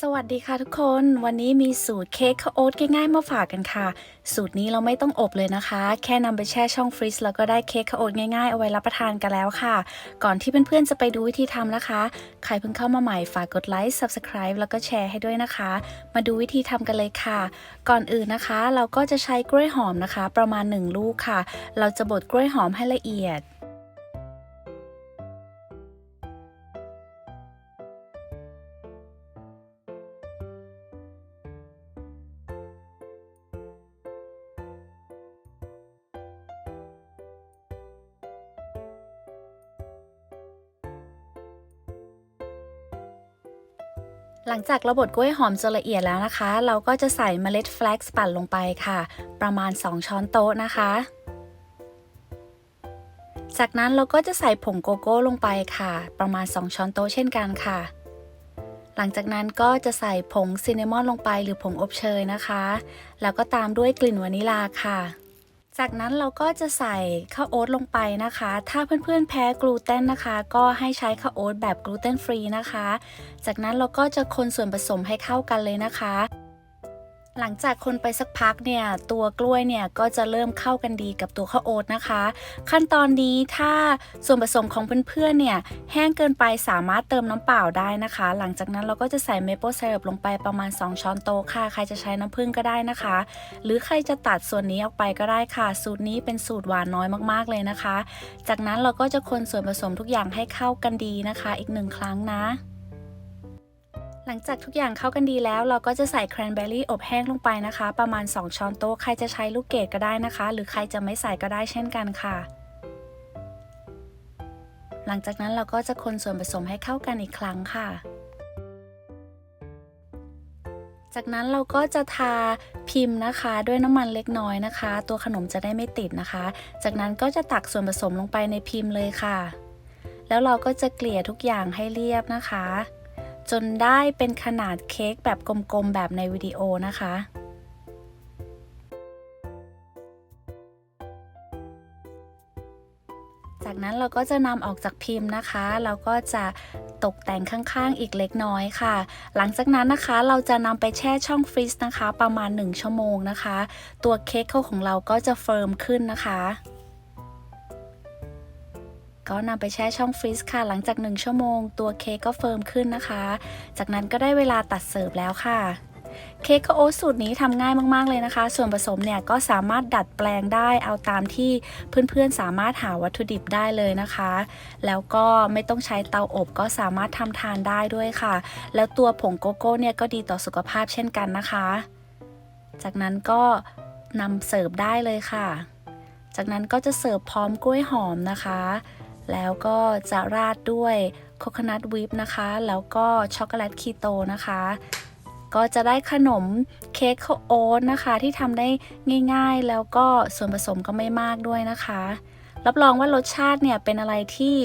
สวัสดีค่ะทุกคน วันนี้มีสูตรเค้กข้าวโอ๊ตง่ายๆมาฝากกันค่ะ สูตรนี้เราไม่ต้องอบเลยนะคะ แค่นำไปแช่ช่องฟรีซแล้วก็ได้เค้กข้าวโอ๊ตง่ายๆเอาไว้รับประทานกันแล้วค่ะ ก่อนที่เพื่อนๆจะไปดูวิธีทำนะคะ ใครเพิ่งเข้ามาใหม่ฝากกดไลค์ subscribe แล้วก็แชร์ให้ด้วยนะคะ มาดูวิธีทำกันเลยค่ะ ก่อนอื่นนะคะ เราก็จะใช้กล้วยหอมนะคะ ประมาณ 1 ลูกค่ะ เราจะบดกล้วยหอมให้ละเอียด หลังจากเราบดกล้วยหอมจนละเอียดแล้วนะคะ เราก็จะใส่เมล็ดแฟลกซ์ปั่นลงไปค่ะ ประมาณ 2 ช้อนโต๊ะนะคะ จากนั้นเราก็จะใส่ผงโกโก้ลงไปค่ะ ประมาณ 2 ช้อนโต๊ะเช่นกันค่ะ หลังจากนั้นก็จะใส่ผงซินนามอนลงไปหรือผงอบเชยนะคะ แล้วก็ตามด้วยกลิ่นวานิลาค่ะ จากนั้นเราก็จะใส่ข้าวโอ๊ตลงไปนะคะ ถ้าเพื่อนๆแพ้กลูเตนนะคะ ก็ให้ใช้ข้าวโอ๊ตแบบกลูเตนฟรีนะคะ จากนั้นเราก็จะคนส่วนผสมให้เข้ากันเลยนะคะ หลังจากคนไปสักพักเนี่ยตัวกล้วยเนี่ยก็จะเริ่มเข้ากันดีกับตัวข้าวโอ๊ตนะคะ ขั้นตอนนี้ถ้าส่วนผสมของเพื่อนๆเนี่ยแห้งเกินไปสามารถเติมน้ำเปล่าได้นะคะ หลังจากนั้นเราก็จะใส่เมเปิลไซรัปลงไปประมาณ 2 ช้อนโต๊ะค่ะ ใครจะใช้น้ำผึ้งก็ได้นะคะ หรือใครจะตัดส่วนนี้ออกไปก็ได้ค่ะ สูตรนี้เป็นสูตรหวานน้อยมากๆเลยนะคะ จากนั้นเราก็จะคนส่วนผสมทุกอย่างให้เข้ากันดีนะคะ อีกหนึ่งครั้งนะ หลังจากทุกอย่างเข้ากันดีแล้ว เราก็จะใส่แครนเบอร์รี่อบแห้งลงไปนะคะ ประมาณ 2 ช้อนโต๊ะใครจะใช้ลูกเกดก็ได้นะคะ หรือใครจะไม่ใส่ก็ได้เช่นกันค่ะ หลังจากนั้นเราก็จะคนส่วนผสมให้เข้ากันอีกครั้งค่ะ จากนั้นเราก็จะทาพิมพ์นะคะ ด้วยน้ำมันเล็กน้อยนะคะ ตัวขนมจะได้ไม่ติดนะคะ จากนั้นก็จะตักส่วนผสมลงไปในพิมพ์เลยค่ะ แล้วเราก็จะเกลี่ยทุกอย่างให้เรียบนะคะ จนได้เป็นขนาดเค้กแบบกลมๆ แบบในวิดีโอนะคะ จากนั้นเราก็จะนำออกจากพิมพ์นะคะ เราก็จะตกแต่งข้างๆ อีกเล็กน้อยค่ะ หลังจากนั้นนะคะ เราจะนำไปแช่ช่องฟรีซนะคะ ประมาณ 1 ชั่วโมงนะคะ ตัวเค้กของเราก็จะเฟิร์มขึ้นนะคะ ก็นำไปแช่ช่องฟรีซค่ะ หลังจาก 1 ชั่วโมง ตัวเค้กก็เฟิร์มขึ้นนะคะ จากนั้นก็ได้เวลาตัดเสิร์ฟแล้วค่ะเค้กข้าวโอ๊ตสูตรนี้ทำง่ายมาก ๆ เลยนะคะ ส่วนผสมเนี่ยก็สามารถดัดแปลงได้เอาตามที่เพื่อนๆ สามารถหาวัตถุดิบได้เลยนะคะ แล้วก็ไม่ต้องใช้เตาอบก็สามารถทำทานได้ด้วยค่ะ แล้วตัวผงโกโก้เนี่ยก็ดีต่อสุขภาพเช่นกันนะคะ จากนั้นก็นำเสิร์ฟได้เลยค่ะ จากนั้นก็จะเสิร์ฟพร้อมกล้วยหอมนะคะ แล้วก็จะราดด้วยโคคนัทวิปนะคะ แล้วก็ช็อกโกแลตคีโตนะคะ ก็จะได้ขนมเค้กข้าวโอ๊ตนะคะ ที่ทำได้ง่ายๆ แล้วก็ส่วนผสมก็ไม่มากด้วยนะคะ รับรองว่ารสชาติเนี่ยเป็นอะไรที่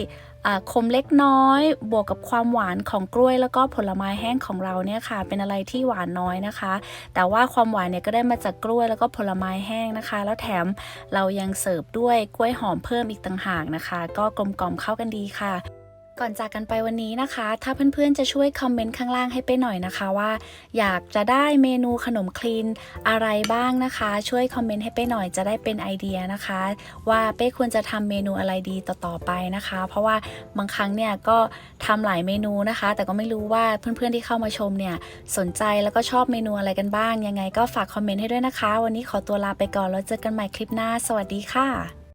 คมเล็กน้อย บวกกับความหวานของกล้วยแล้วก็ผลไม้แห้งของเราเนี่ยค่ะ เป็นอะไรที่หวานน้อยนะคะ แต่ว่าความหวานเนี่ยก็ได้มาจากกล้วยแล้วก็ผลไม้แห้งนะคะ แล้วแถมเรายังเสิร์ฟด้วยกล้วยหอมเพิ่มอีกต่างหากนะคะ ก็กลมกล่อมเข้ากันดีค่ะ ก่อนจากกันไปวันนี้นะคะ ถ้าเพื่อนๆจะช่วยคอมเมนต์ข้างล่างให้ไปหน่อยนะคะว่า อยากจะได้เมนูขนมคลีนอะไรบ้างนะคะ ช่วยคอมเมนต์ให้ไปหน่อยจะได้เป็นไอเดียนะคะ ว่าเป้ควรจะทำเมนูอะไรดีต่อๆไปนะคะ เพราะว่าบางครั้งเนี่ยก็ทำหลายเมนูนะคะ แต่ก็ไม่รู้ว่าเพื่อนๆที่เข้ามาชมเนี่ยสนใจแล้วก็ชอบเมนูอะไรกันบ้าง ยังไงก็ฝากคอมเมนต์ให้ด้วยนะคะ วันนี้ขอตัวลาไปก่อนแล้วเจอกันใหม่คลิปหน้า สวัสดีค่ะ